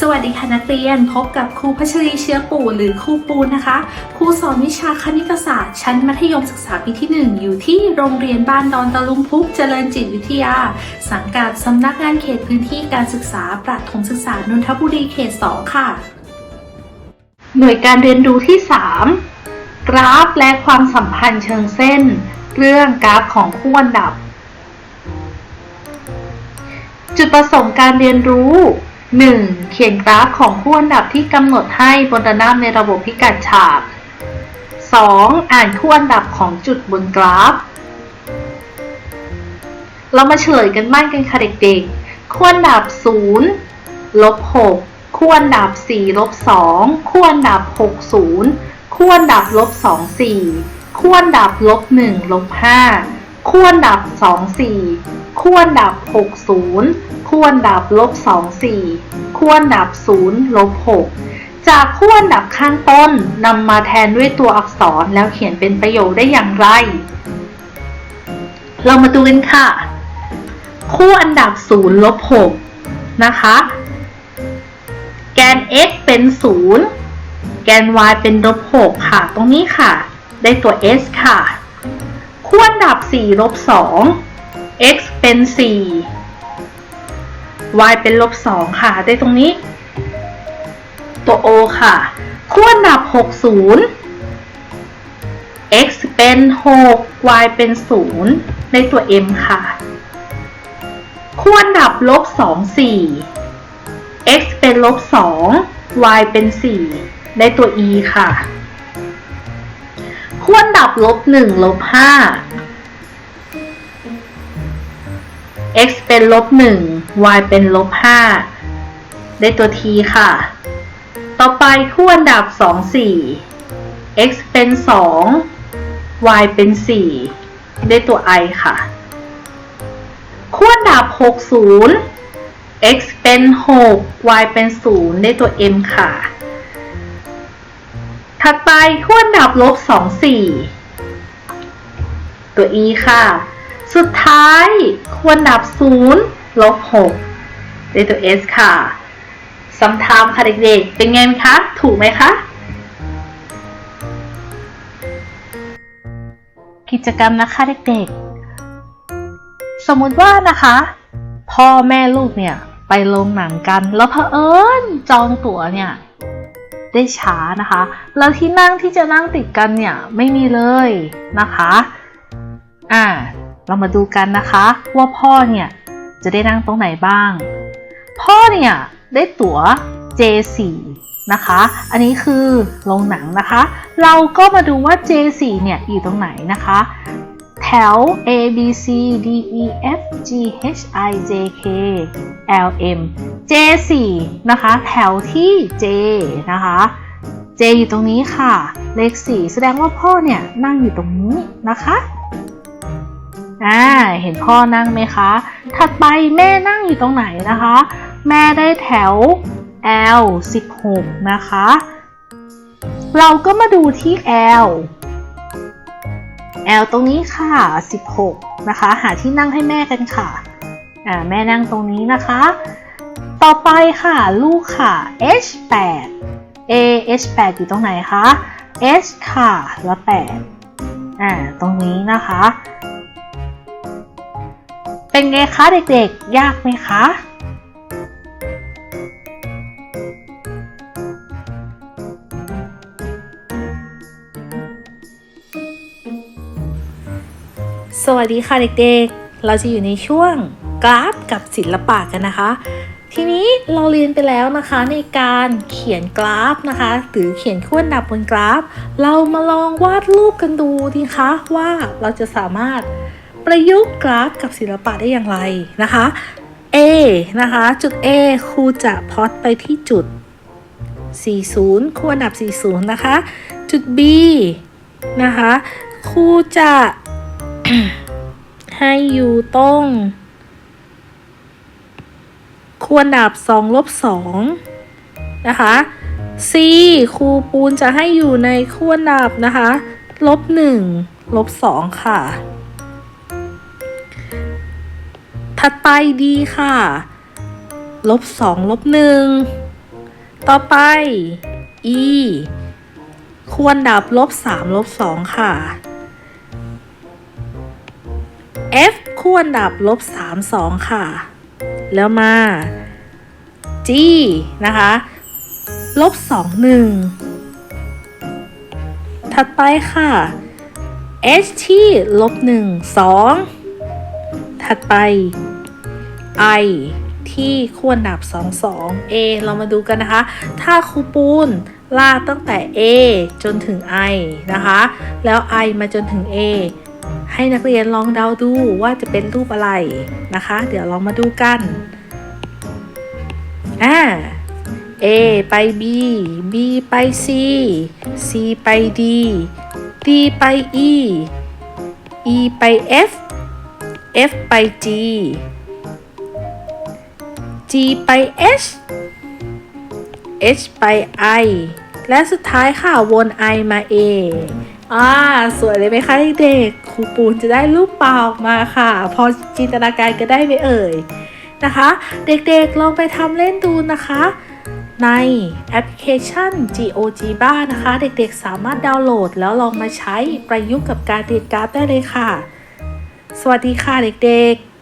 สวัสดีค่ะนักเรียนพบกับครูพัชรีเชื้อปู่หรือครูปูนนะคะ ครูสอนวิชาคณิตศาสตร์ ชั้นมัธยมศึกษาปีที่ 1 อยู่ที่โรงเรียนบ้านดอนตะลุมพุกเจริญจิตวิทยา สังกัดสำนักงานเขตพื้นที่การศึกษาประถมศึกษานนทบุรีเขต 2 ค่ะ หน่วยการเรียนรู้ที่ 3 กราฟและความสัมพันธ์เชิงเส้น เรื่องกราฟของคู่อันดับ จุดประสงค์การเรียนรู้ 1. เขียนกราฟของคู่อันดับที่กำหนดให้บนระนาบในระบบพิกัดฉาก 2. อ่านคู่อันดับของจุดบนกราฟ เรามาเฉลยกันบ้างกันค่ะเด็กๆ คู่อันดับ 0 ลบ 6 คู่อันดับ 4 ลบ 2 คู่อันดับ 6 0 คู่อันดับลบ 2 4 คู่อันดับลบ 1 ลบ 5 คู่อันดับ 2 4 คู่อันดับ 6 0 คู่อันดับลบ2 4คู่อันดับ0ลบ6จากคู่อันดับข้างต้นนำมาแทนด้วยตัวอักษรแล้วเขียนเป็นประโยคได้อย่างไร เรามาดูกันค่ะ คู่อันดับ0ลบ6นะคะ แกน x เป็น 0 แกน y เป็นลบ6ค่ะ ตรงนี้ค่ะ ได้ตัว s ค่ะ คู่อันดับ4ลบ2 x เป็น 4 y เป็นลบ2ค่ะ ได้ตรงนี้ ตัว o ค่ะ คู่อันดับ 60 x เป็น 6 y เป็น 0 ได้ตัว m ค่ะ คู่อันดับลบ2 4 x เป็นลบ2 y เป็น 4 ได้ตัว e ค่ะ คู่อันดับลบ1ลบ5 x เป็นลบ1 y เป็นลบ5ได้ตัว t ค่ะ ต่อไปคู่อันดับ 2 4 x เป็น 2 y เป็น 4 ได้ตัว i ค่ะ คู่อันดับ 60 x เป็น 6 y เป็น 0 ได้ตัว m ค่ะ ถัดไปคู่อันดับลบ 2 4 ตัว e ค่ะ สุดท้ายคู่อันดับ 0 ลบ6ได้ตัว s ค่ะสำทามค่ะเด็กๆ เป็นไงคะ ถูกไหมคะ กิจกรรมนะคะเด็กๆ สมมุติว่านะคะ พ่อแม่ลูกเนี่ย ไปโรงหนังกัน แล้วเผอิญจองตั๋วเนี่ย ได้ช้านะคะ แล้วที่นั่งที่จะนั่งติดกันเนี่ย ไม่มีเลยนะคะ อ่า เรามาดูกันนะคะ ว่าพ่อเนี่ย จะได้นั่งตรงไหนบ้าง พ่อเนี่ยได้ตั๋ว J4 นะคะ อันนี้คือโรงหนังนะคะ เราก็มาดูว่า J4 เนี่ยอยู่ตรงไหนนะคะ แถว A B C D E F G H I J K L M J4 นะคะ แถวที่ J นะคะ J อยู่ตรงนี้ค่ะ เลข 4 แสดงว่าพ่อเนี่ยนั่งอยู่ตรงนี้นะคะ อ่าเห็นพ่อนั่งไหมคะ ถัดไปแม่นั่งอยู่ตรงไหนนะคะ แม่ได้แถว L 16นะคะ เราก็มาดูที่ L L ตรงนี้ค่ะ 16 นะคะ หาที่นั่งให้แม่กันค่ะ อ่า แม่นั่งตรงนี้นะคะ ต่อไปค่ะ ลูกค่ะ H 8 A H 8อยู่ตรงไหนคะ H ค่ะ แล้ว8อ่า ตรงนี้นะคะ เป็นไงคะเด็กๆ ยากไหมคะ สวัสดีค่ะเด็กๆ เราจะอยู่ในช่วงกราฟกับศิลปะกันนะคะ ทีนี้เราเรียนไปแล้วนะคะในการเขียนกราฟนะคะ หรือเขียนขั้วนดับบนกราฟ เรามาลองวาดรูปกันดูดีคะว่าเราจะสามารถ ประยุกต์กราฟกับศิลปะได้อย่างไรนะคะ A นะคะ จุด A ครูจะพอตไปที่จุด 40คู่อันดับ 40 นะคะ จุด B นะคะครูจะให้อยู่ตรงควรดับ2ลบ2นะคะ C ครูปูนจะให้อยู่ในควรดับนะคะ ลบ1ลบ2ค่ะ ถัดไปดีค่ะ ลบ2ลบ1ต่อไป e ควรดับลบ3ลบ2ค่ะ f ควรดับลบ3 2ค่ะ แล้วมา g นะคะลบ2 1ถัดไปค่ะ h ที่ลบ1 2ถัดไป i ที่ควรดับ 2 2 a เรามาดูกันนะคะ ถ้าครูปูนลากตั้งแต่ a จนถึง i นะคะ แล้ว i มาจนถึง a ให้นักเรียนลองเดาดูว่าจะเป็นรูปอะไรนะคะ เดี๋ยวลองมาดูกันอ่า A ไป B B ไป C C ไป D D ไป E E ไป F F ไป G G ไป H H ไป I และสุดท้ายค่ะวน I มา A อ่าสวยเลยไหมคะเด็กๆครูปูนจะได้รูปเปล่าออกมาค่ะ พอจินตนาการก็ได้ไหมเอ่ยนะคะ เด็กๆลองไปทำเล่นดูนะคะ ในแอปพลิเคชัน GOG บ้านนะคะ เด็กๆสามารถดาวน์โหลด แล้วลองมาใช้ประยุกต์กับการเรียนการ์ดได้เลยค่ะ สวัสดีค่ะเด็กๆ